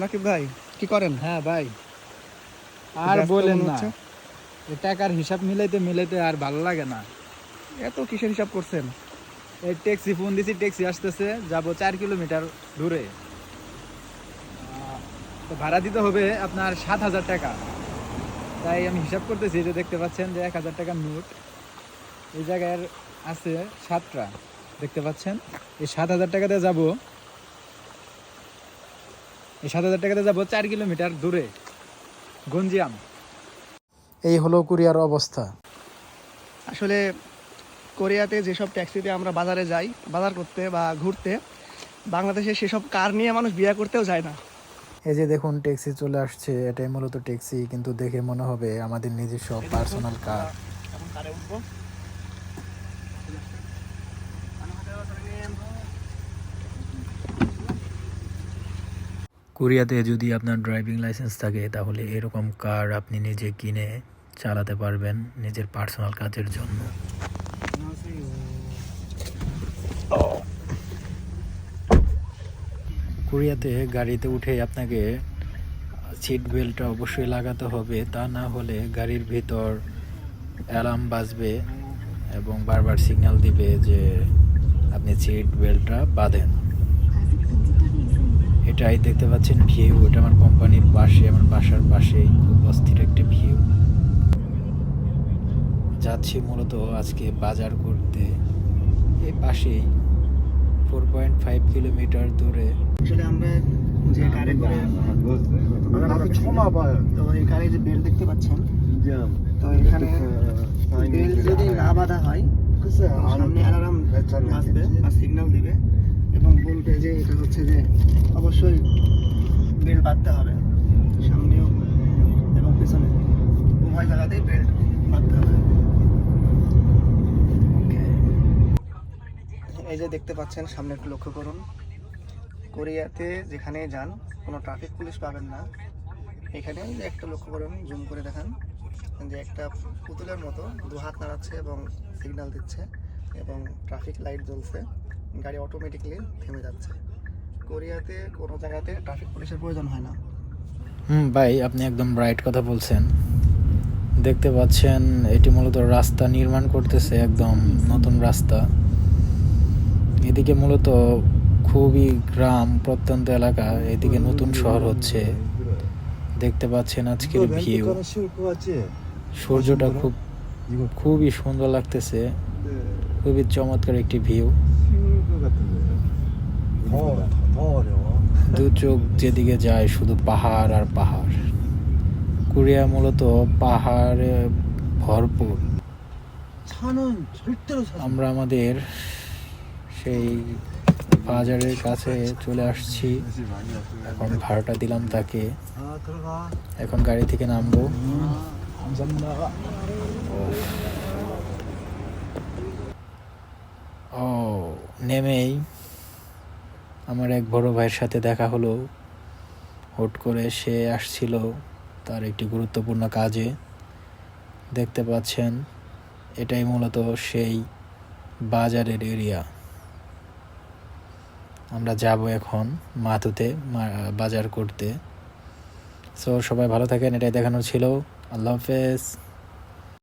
ভাই কি করেন? হ্যাঁ ভাই। আর বলেন না। টাকার হিসাব মিলাইতে মিলাইতে আর ভালো লাগে না। এত কিসের হিসাব করছেন? এই ট্যাক্সি ফোন দিছি ট্যাক্সি আসতেছে যাব চার কিলোমিটার দূরে। তো ভাড়া দিতে হবে আপনার সাত হাজার টাকা। তাই আমি হিসাব করতেছি যে দেখতে পাচ্ছেন যে এক হাজার টাকার নোট। এই জায়গায় আছে সাতটা দেখতে পাচ্ছেন? এই সাত হাজার টাকাতে যাব। এই সাত হাজার টাকাতে যাব চার কিলোমিটার দূরে গঞ্জিয়াম। এই হলো কুরিয়ার অবস্থা। আসলে কোরিয়াতে যেসব ট্যাক্সিতে আমরা বাজারে যাই বাজার করতে বা ঘুরতে বাংলাদেশে সেসব কার নিয়ে মানুষ বিয়ে করতেও যায় না। এই যে দেখুন ট্যাক্সি চলে আসছে এটাই মূলত ট্যাক্সি কিন্তু দেখে মনে হবে আমাদের নিজস্ব পার্সোনাল কার এখন কারে উঠবো? কোরিয়াতে যদি আপনার ড্রাইভিং লাইসেন্স থাকে, তাহলে এরকম কার আপনি নিজে কিনে চালাতে পারবেন নিজের পার্সোনাল কাজের জন্য? কোরিয়াতে গাড়িতে উঠে আপনাকে সিট বেল্টটা অবশ্যই লাগাতে হবে, তা না হলে গাড়ির ভিতর অ্যালার্ম বাজবে এবং বারবার সিগন্যাল দিবে যে আপনি সিট বেল্টটা বাঁধেন। এটাই দেখতে পাচ্ছেন ভিউ এটা আমার কোম্পানির পাশে আমার বাসার পাশেই খুব অস্থির একটা ভিউ যাচ্ছি মূলত আজকে বাজার করতে। এই পাশেই ফোর পয়েন্ট ফাইভ কিলোমিটার দূরে। আসলে আমরা যে কারে করে তো এই কারে যে বেল দেখতে পাচ্ছেন তো এখানে বেল যদি না বাঁধা হয় সামনে অ্যালার্ম বাজবে বা সিগন্যাল দিবে। এবং বলবে যে এটা হচ্ছে যে অবশ্যই বেল বাঁধতে হবে সামনেও এবং পেছনে। উভয় জায়গাতেই বেল্ট বাঁধতে হবে। এই যে দেখতে পাচ্ছেন, সামনে একটু লক্ষ্য করুন। কোরিয়াতে যেখানে যান, কোনো ট্রাফিক পুলিশ পাবেন না। এখানে একটা লক্ষ্য করুন, জুম করে দেখান যে একটা পুতুলের মতো দু হাত নাড়াচ্ছে এবং সিগন্যাল দিচ্ছে এবং ট্রাফিক লাইট জ্বলছে। গাড়ি অটোমেটিকলি থেমে যাচ্ছে। কোরিয়াতে কোনো জায়গাতে ট্রাফিক পুলিশের প্রয়োজন হয় না। হুম ভাই আপনি একদম রাইট কথা বলছেন। দেখতে পাচ্ছেন এটি মূলত রাস্তা নির্মাণ করতেছে একদম নতুন রাস্তা। এদিকে মূলত খুবই গ্রাম প্রত্যন্ত এলাকা এদিকে নতুন শহর হচ্ছে। দেখতে পাচ্ছেন আজকের ভিউ সূর্যটা খুব খুবই সুন্দর লাগতেছে। খুবই চমৎকার একটি ভিউ দু চোখ যেদিকে যায় শুধু পাহাড় আর পাহাড় কোরিয়া মূলত পাহাড়ে ভরপুর আমরা আমাদের সেই বাজারের কাছে চলে আসছি এখন ভাড়াটা দিলাম তাকে এখন গাড়ি থেকে নামবো ও নেমেই আমার এক বড় ভাইয়ের সাথে দেখা হলো। হুট করে সে আসছিল তার একটি গুরুত্বপূর্ণ কাজে। দেখতে পাচ্ছেন, এটাই মূলত সেই বাজারের এরিয়া। আমরা যাব এখন মাথুতে বাজার করতে। সো সবাই ভালো থাকেন, এটাই দেখানো ছিল। আল্লাহ হাফেজ।